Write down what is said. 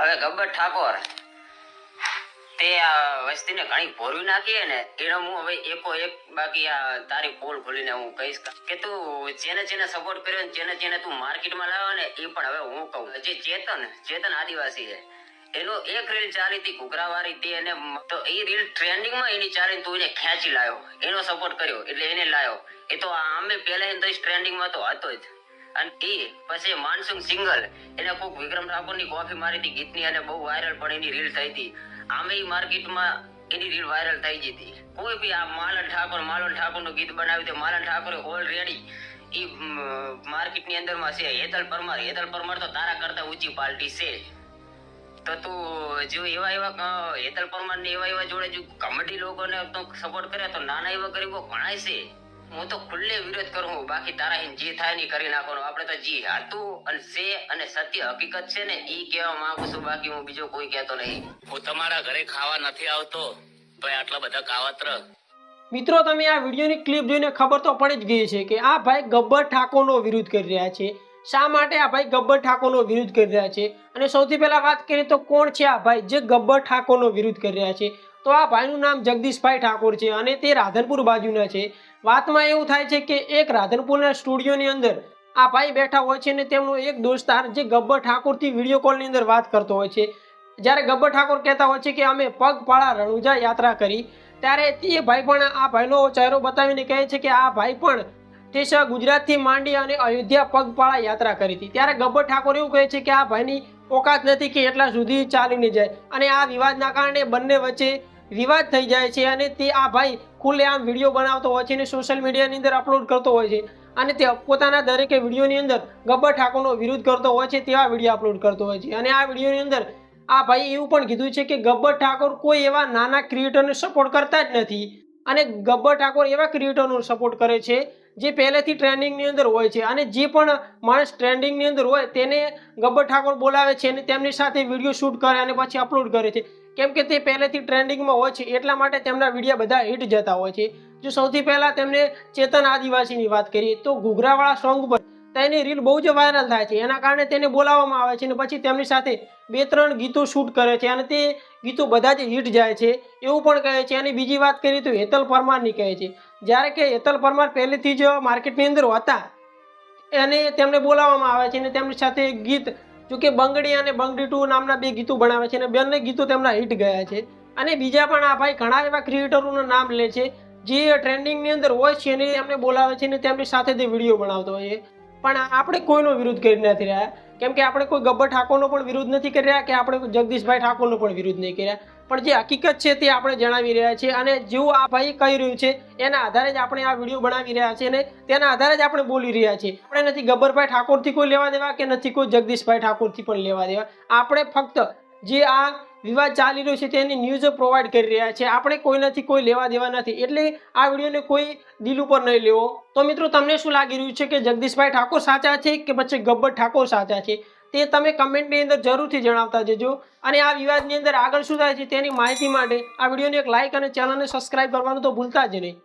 હવે ગબ્બર ઠાકોર, તે આ વસ્તીને ઘણી ભોરવી નાખી ને, એનો હું હવે એકો એક બાકી આ તારી પોલ ખોલીને હું કહીશ કે તું જેને જેને સપોર્ટ કર્યો ને જેને જેને તું માર્કેટમાં લાવ્યો ને, એ પણ હવે હું કહું. જે ચેતન ચેતન આદિવાસી છે. એનો એક રીલ ચાલી હતી ઘૂઘરાવાળી, તે એને તો એ રીલ ટ્રેન્ડિંગમાં એની ચાલી તું એને ખેંચી લાવ્યો એનો સપોર્ટ કર્યો, એટલે એને લાવ્યો એ તો આમે પહેલા તો ટ્રેન્ડિંગમાં તો હતો જ. અને એ પછી માનસુંગ સિંગલ એને કોક વિક્રમ ઠાકોરની કોફી મારી હતી ગીતની અને બહુ વાયરલ પણ એની રીલ થઈ હતી. આમે માર્કેટમાં એની રીલ વાયરલ થઈ જતી કોઈ બી આ માલન ઠાકોર, માલન ઠાકોરનું ગીત બનાવ્યું તે માલન ઠાકોરે ઓલરેડી એ માર્કેટની અંદરમાં છે. હેતલ પરમાર હેતલ પરમાર તો તારા કરતા ઊંચી પાર્ટી છે. તો તું જો એવા એવા હેતલ પરમાર ને એવા એવા જોડે જો કમેડી લોકોને તો સપોર્ટ કરે તો નાના એવા ગરીબો ઘણાય છે. હું તો ખુલ્લે વિરોધ કરું. બાકી તારા હિન જે થાય ને કરી નાખવાનું. આપણે તો જી હાતું અને સે અને સત્ય હકીકત છે ને ઈ કહેવા માંગુ છું. બાકી હું બીજો કોઈ કહેતો નહીં. હું તમારા ઘરે ખાવા નથી આવતો. ભાઈ આટલા બધા કાવત્ર. મિત્રો તમે આ વિડીયોની ક્લિપ જોઈને ખબર તો પડી જ ગઈ છે કે આ ભાઈ ગબ્બર ઠાકોરનો વિરોધ કરી રહ્યા છે. શા માટે આ ભાઈ ગબ્બર ઠાકોરનો વિરોધ કરી રહ્યા છે? અને સૌથી પહેલા વાત કરીએ તો કોણ છે આ ભાઈ જે ગબ્બર ઠાકોરનો વિરોધ કરી રહ્યા છે? તો આ ભાઈનું નામ જગદીશભાઈ ઠાકોર છે અને તે રાધનપુર બાજુના છે. વાતમાં એવું થાય છે કે એક રાધનપુરના સ્ટુડિયોની અંદર આ ભાઈ બેઠા હોય છે અને તેમનો એક દોસ્તાર જે ગબ્બર ઠાકોરથી વીડિયો કોલની અંદર વાત કરતો હોય છે. જ્યારે ગબ્બર ઠાકોર કહેતા હોય છે કે અમે પગપાળા રણુજા યાત્રા કરી, ત્યારે તે ભાઈ પણ આ ભાઈનો ચહેરો બતાવીને કહે છે કે આ ભાઈ પણ તે સ ગુજરાતથી માંડી અને અયોધ્યા પગપાળા યાત્રા કરી હતી. ત્યારે ગબ્બર ઠાકોર એવું કહે છે કે આ ભાઈની ઓકાત નથી કે એટલા સુધી ચાલીને જાય. અને આ વિવાદના કારણે બંને વચ્ચે વિવાદ થઈ જાય છે અને તે આ ભાઈ ખુલ્લેઆમ વીડિયો બનાવતો હોય છે અને સોશિયલ મીડિયાની અંદર અપલોડ કરતો હોય છે. અને તે પોતાના દરેકે વિડીયોની અંદર ગબ્બર ઠાકોરનો વિરોધ કરતો હોય છે તેવા વીડિયો અપલોડ કરતો હોય છે. અને આ વિડીયોની અંદર આ ભાઈ એવું પણ કીધું છે કે ગબ્બર ઠાકોર કોઈ એવા નાના ક્રિએટરને સપોર્ટ કરતા જ નથી. અને ગબ્બર ઠાકોર એવા ક્રિએટરનો સપોર્ટ કરે છે જે પહેલેથી ટ્રેન્ડિંગની અંદર હોય છે અને જે પણ માણસ ટ્રેન્ડિંગની અંદર હોય તેને ગબ્બર ઠાકોર બોલાવે છે અને તેમની સાથે વીડિયો શૂટ કરે અને પછી અપલોડ કરે છે. કેમ કે તે પહેલેથી ટ્રેન્ડિંગમાં હોય છે એટલા માટે તેમના વિડીયા બધા હિટ જતા હોય છે. જો સૌથી પહેલાં તેમને ચેતન આદિવાસીની વાત કરીએ તો ઘૂઘરાવાળા સોંગ પર તેની રીલ બહુ જ વાયરલ થાય છે. એના કારણે તેને બોલાવવામાં આવે છે અને પછી તેમની સાથે બે ત્રણ ગીતો શૂટ કરે છે અને તે ગીતો બધા જ હિટ જાય છે. એવું પણ કહે છે. અને બીજી વાત કરીએ તો હેતલ પરમારની કહે છે. જ્યારે કે હેતલ પરમાર પહેલેથી જ માર્કેટની અંદર હતા, એને તેમને બોલાવવામાં આવે છે અને તેમની સાથે ગીત, જો કે બંગડી અને બંગડી ટુ નામના બે ગીતો બનાવે છે અને બંને ગીતો તેમના હિટ ગયા છે. અને બીજા પણ આ ભાઈ ઘણા એવા ક્રિએટરોનું નામ લે છે. જે ટ્રેન્ડિંગની અંદર હોય છે અને એમને બોલાવે છે અને તેમની સાથે તે વીડિયો બનાવતો હોય છે. પણ આપણે કોઈનો વિરોધ કરી નથી રહ્યા. કેમ કે આપણે કોઈ ગબ્બર ઠાકોરનો પણ વિરોધ નથી કરી રહ્યા કે આપણે જગદીશભાઈ ઠાકોરનો પણ વિરોધ નહીં કર્યા પણ જે હકીકત છે તે આપણે જણાવી રહ્યા છીએ અને જેવું આ ભાઈ કહી રહ્યું છે, એના આધારે જ આપણે આ વીડિયો બનાવી રહ્યા છીએ અને તેના આધારે જ આપણે બોલી રહ્યા છીએ. આપણે નથી ગબ્બરભાઈ ઠાકોરથી કોઈ લેવા દેવા કે નથી કોઈ જગદીશભાઈ ઠાકોરથી પણ લેવા દેવા. આપણે ફક્ત જે આ વિવાદ ચાલી રહ્યો છે તેની ન્યૂઝ પ્રોવાઈડ કરી રહ્યા છે. આપણે કોઈનાથી કોઈ લેવા દેવા નથી. એટલે આ વિડીયોને કોઈ દિલ ઉપર નહીં લેવો. તો મિત્રો, તમને શું લાગી રહ્યું છે કે જગદીશભાઈ ઠાકોર સાચા છે કે પછી ગબ્બર ઠાકોર સાચા છે? તે તમે કમેન્ટની અંદર જરૂરથી જણાવતા જજો. અને આ વિવાદની અંદર આગળ શું થાય છે તેની માહિતી માટે આ વિડીયોને એક લાઇક અને ચેનલને સબસ્ક્રાઇબ કરવાનું તો ભૂલતા જ નહીં.